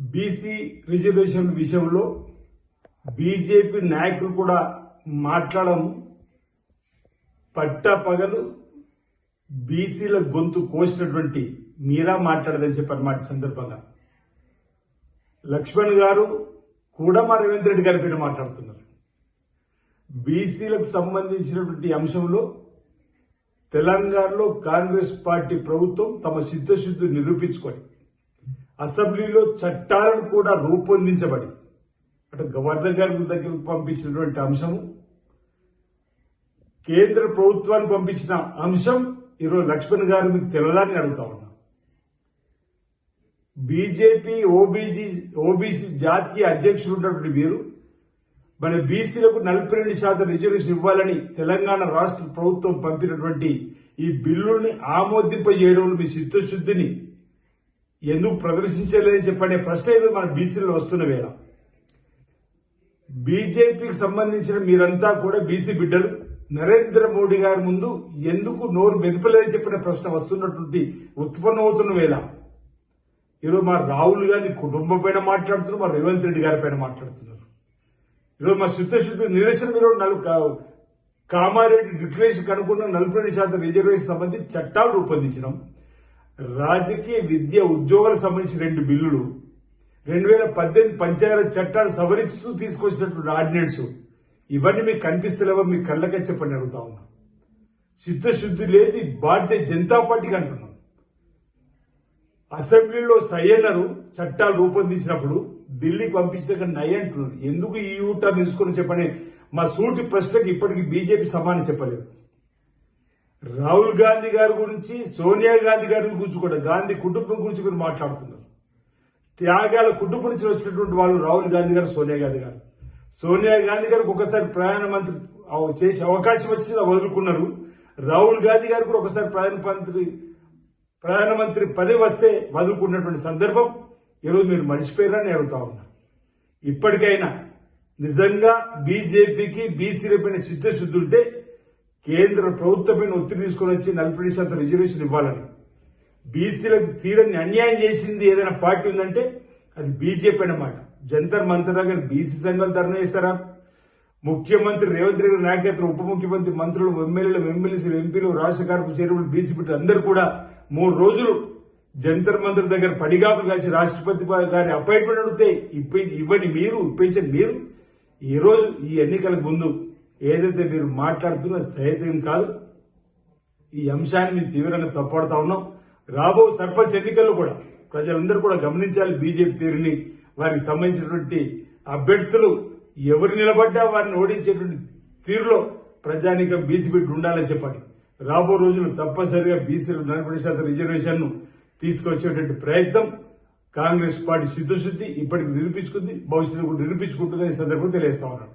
BC reservation విషయంలో BJP నాయకులు కూడా మాట్లాడము. పట్టా పగలు బీసీల గొంతు కోసినటువంటి మీరా మాట్లాడదని చెప్పారు మాట సందర్భంగా. లక్ష్మణ్ గారు కూడా మా రేవంత్ రెడ్డి గారి పేరు మాట్లాడుతున్నారు. బీసీలకు సంబంధించినటువంటి అంశంలో తెలంగాణలో కాంగ్రెస్ పార్టీ ప్రభుత్వం తమ సిద్ధశుద్ధి నిరూపించుకొని అసెంబ్లీలో చట్టాలను కూడా రూపొందించబడి అంటే గవర్నర్ గారి దగ్గరకు పంపించినటువంటి అంశం కేంద్ర ప్రభుత్వానికి పంపించిన అంశం ఈరోజు లక్ష్మణ్ గారు మీకు తెలదని అడుగుతా ఉన్నా. బీజేపీ ఓబీజీ ఓబీసీ జాతీయ అధ్యక్షుడు ఉన్నటువంటి మీరు మన బీసీలకు నలభై రెండు శాతం రిజర్వేషన్ ఇవ్వాలని తెలంగాణ రాష్ట్ర ప్రభుత్వం పంపినటువంటి ఈ బిల్లుల్ని ఆమోదింపజేయడంలో మీ చిత్తశుద్ధిని ఎందుకు ప్రదర్శించలేదని చెప్పనే ప్రశ్న ఏదో మన బీసీలో వస్తున్న వేళ బీజేపీకి సంబంధించిన మీరంతా కూడా బీసీ బిడ్డలు. నరేంద్ర మోడీ గారి ముందు ఎందుకు నోరు మెదపలేదని చెప్పిన ప్రశ్న వస్తున్నటువంటి ఉత్పన్నమవుతున్న వేళ. ఈరోజు మా రాహుల్ గాంధీ కుటుంబం పైన మాట్లాడుతున్నారు మా రేవంత్ రెడ్డి గారి పైన మాట్లాడుతున్నారు. ఈరోజు మా శుద్ధశుద్ధి నిరసన మీరు నలుగు కామారెడ్డి డిక్లరేషన్ కనుక్కున్న నలభై రెండు శాతం రిజర్వేషన్ సంబంధించి చట్టాలు రూపొందించినాం. రాజకీయ విద్య ఉద్యోగాలకు సంబంధించి రెండు బిల్లులు రెండు వేల పద్దెనిమిది పంచాయతీ చట్టాలు సవరిస్తూ తీసుకొచ్చినటువంటి ఆర్డినెన్స్ ఇవన్నీ మీకు కనిపిస్తలేవో? మీ కళ్ళకే చెప్పండి అడుగుతా ఉన్నా. చిత్తశుద్ధి లేదు భారతీయ జనతా పార్టీకి అంటున్నాం. అసెంబ్లీలో సయ్యన్నారు చట్టాలు రూపొందించినప్పుడు ఢిల్లీకి పంపించాక నయ అంటున్నారు ఎందుకు ఈ యూటర్న్ తీసుకుని చెప్పని? మా సూటి ప్రశ్నకి ఇప్పటికీ బీజేపీ సమానం చెప్పలేదు. రాహుల్ గాంధీ గారి గురించి సోనియా గాంధీ గారి గురించి కూడా గాంధీ కుటుంబం గురించి మీరు మాట్లాడుతున్నారు. త్యాగాల కుటుంబం నుంచి వచ్చినటువంటి వాళ్ళు రాహుల్ గాంధీ గారు సోనియా గాంధీ గారు. సోనియా గాంధీ గారికి ఒకసారి ప్రధానమంత్రి మంత్రి చేసే అవకాశం వచ్చి వదులుకున్నారు. రాహుల్ గాంధీ గారు కూడా ఒకసారి ప్రధానమంత్రి ప్రధానమంత్రి పదవి వస్తే వదులుకున్నటువంటి సందర్భం ఈరోజు మీరు మర్చిపోయారని అడుగుతా ఉన్నా. ఇప్పటికైనా నిజంగా బీజేపీకి బీసీల పైన చిత్తశుద్ధి ఉంటే కేంద్ర ప్రభుత్వం ఒత్తిడి తీసుకొని వచ్చి నలభై శాతం రిజర్వేషన్ ఇవ్వాలని. బీసీలకు తీరని అన్యాయం చేసింది ఏదైనా పార్టీ ఉందంటే అది బీజేపీ అన్నమాట. జంతర్ మంతర్ దగ్గర బీసీ సంఘాలు ధర్నా చేస్తారా? ముఖ్యమంత్రి రేవంత్ రెడ్డి నాయకత్వం ఉప ముఖ్యమంత్రి మంత్రులు ఎమ్మెల్యేలు ఎమ్మెల్యేలు ఎంపీలు రాష్ట్ర కార్యక్రమ చేరువులు బీసీ బిడ్డలు అందరూ కూడా మూడు రోజులు జంతర్ మంత్రి దగ్గర పడిగాపులు కాసి రాష్ట్రపతి గారి అపాయింట్మెంట్ అడిగితే ఇప్పి- ఇవ్వండి మీరు ఇప్పించండి మీరు. ఈ రోజు ఈ ఎన్నికలకు ముందు ఏదైతే మీరు మాట్లాడుతున్నా సహితం కాదు. ఈ అంశాన్ని మేము తీవ్రంగా తప్పడతా ఉన్నాం. రాబో సర్పంచ్ ఎన్నికల్లో కూడా ప్రజలందరూ కూడా గమనించాలి బీజేపీ తీరుని. వారికి సంబంధించినటువంటి అభ్యర్థులు ఎవరు నిలబడ్డా వారిని ఓడించేటువంటి తీరులో ప్రజానికం బీసీ బిడ్డ ఉండాలని చెప్పండి రాబో రోజులు తప్పనిసరిగా బీసీలు నలభై శాతం రిజర్వేషన్ను తీసుకొచ్చేటువంటి ప్రయత్నం కాంగ్రెస్ పార్టీ సిద్ధశుద్ధి ఇప్పటికి నిరూపించుకుంది భవిష్యత్తు కూడా నిరూపించుకుంటుందని సందర్భంగా తెలియజేస్తా ఉన్నాను.